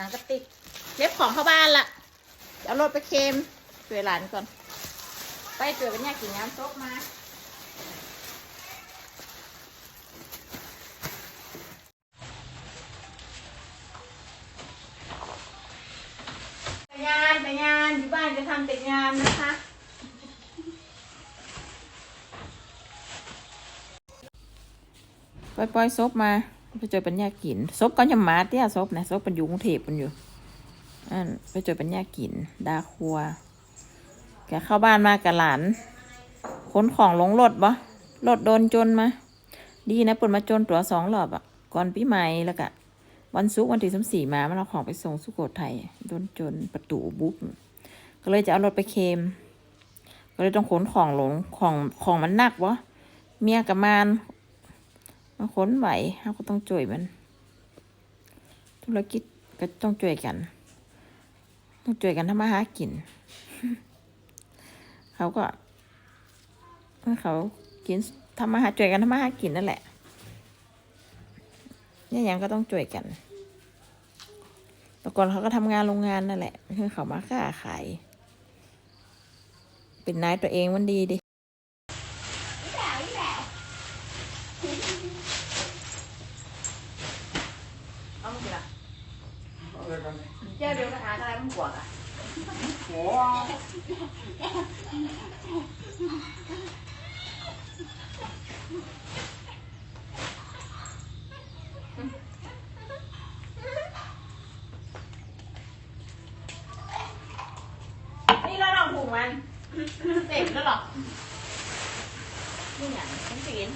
หนังกระติกเล็บของเข้าบ้านละเอารถไปเค็มช่วยหลานก่อน ไปช่วยเป็นยากินน้ำซกมาแต่งานแต่งานอยู่บ้านจะทำแต่งานนะคะปล่อยปล่อยซบมา ไปเจอปัญญากินซบก็ยังมาเตี้ยซบนะซบเป็นยุงเทพมันอยู่อันไปเจอปัญญากิน ดาครัว แกเข้าบ้านมากับหลานขนของลงรถบ่รถโดนจนมา ดีนะเปิดมาจนตัวสองรอบอะ ก่อนปีใหม่แล้วก็วันศุกร์วันที่สสี่มามันเอาของไปส่งสุโขทัยโดนจนประตูบุ๊กก็เลยจะเอารถไปเคม ก็เลยต้องขนของลงของของมันหนักวะเมียกับมาน มันขนไหวเราก็ต้องช่วยมัน ธุรกิจก็ต้องช่วยกัน ต้องช่วยกันทำมาหากิน เขาก็เขากินทำมาหาช่วยกันทำมาหากินนั่นแหละเนี่ยยังก็ต้องช่วยกัน แต่ก่อนเขาก็ทำงานโรงงานนั่นแหละคือเขามาค้าขาย เป็นนายตัวเองมันดีดิ เอามากินละเจ้าเดียว กระถางอะไรมันกวกอะโอ้นี่เราลองผูกมันเต็มแล้วหรอนี่อย่างฉันสีน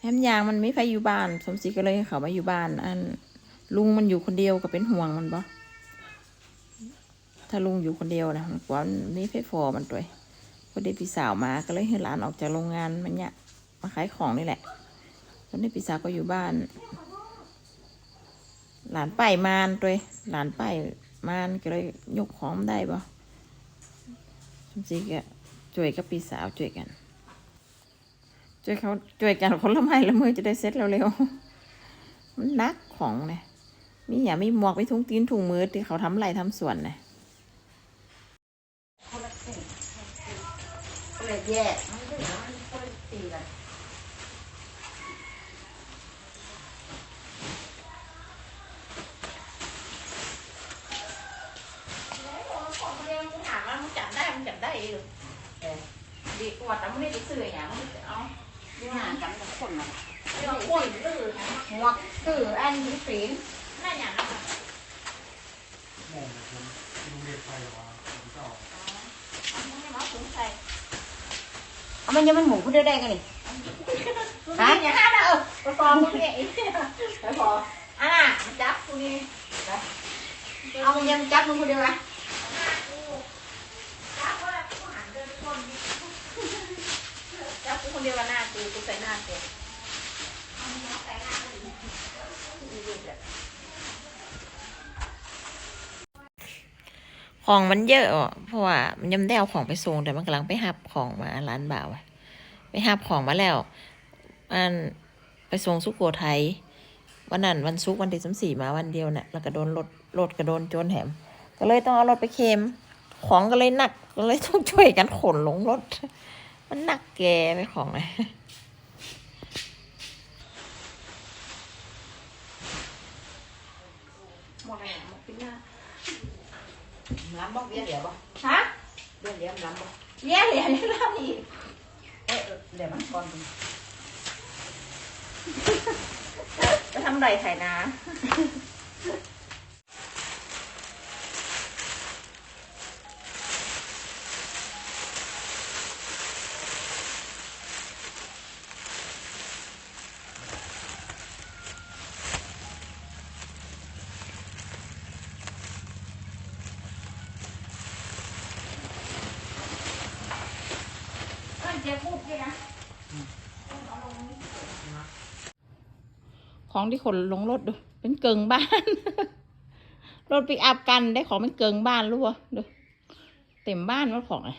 แฮมยางมันไม่ไปอยู่บ้าน สมศรีก็เลยให้เขามาอยู่บ้านอัน ลุงมันอยู่คนเดียวก็เป็นห่วงมันปะถ้าลุงอยู่คนเดียวนะมันกว่ามันนี่ไฟฟอมันตัวพอดีพี่สาวมาก็เลยให้หลานออกจากโรงงานมันเนี่ยมาขายของนี่แหละตอนนี้พี่สาวก็อยู่บ้าน หลานไปมานตัวหลานไปมานก็เลยยกของได้ปะสมศรีก็ช่วยกับพี่สาวช่วยกันช่วยเขาช่วยกันคนละไม้ละมือจะได้เซ็ตเร็วๆมันนักของเนี่ย มีอย่ามีหมวกมีถุงตีนถุงมือที่เขาทำไรทำสวนนี่ยก็เลยแยกมันก็มันก็เลยตีกันของเรียนถามว่ามึงจับได้มันจับได้เองเด็กว่าแต่ไม่ได้ซื้ออย่างมึงจะเอาที่งานกันกับคนนะเอาคนซื้อหมวกตื้ออันนี้ฝี นนั่นอย่างนั้นแม่ผมลุงเรียนไปหรอวะผมก็มึงไม่มาถุงใส่เอามันยังมันหมูพูดได้กันนี่ฮะอย่างนั้นเออไปฟองมึงเนี่ยไปฟองอะมันจับกูนี่เอามันยังจับมันพูดได้ไหมจับว่ากูหันเดินคนจับกูคนเดียวกับหน้ากูกูใส่หน้ากูเอามึงเอาใส่หน้ากูอีกอีก ของมันเยอะเพราะว่ามันยังได้เอาของไปส่งแต่มันกำลังไปหับของมาร้านบ่าวไปหับของมาแล้วมันไปส่งสุโขทัยวันนั้นวันศุกวันที่สามสี่มาวันเดียวน่ะแล้วก็โดนรถรถก็โดนโจรแถมก็เลยต้องเอารถไปเคมของก็เลยหนักก็เลยต้องช่วยกันขนลงรถ มันหนักแกไปของเลยหมดอะไรหมดปิ้งหน้า ล้ำบ่เบี้ยเหลียวบ่ฮะเบี้ยเหลียวล้ำบ่แย่เลยอันนี้เล่าอีกเอ๊ะเหลียวมันก่อนจะทำไรไถนา เอ้ยเจ๊พูดด้วยนะของที่ขนลงรถดูเป็นเกิงบ้าน รถปิกอัพกันได้ของเป็นเกิงบ้านรู้ป่ะดูเต็มบ้านว่าของไง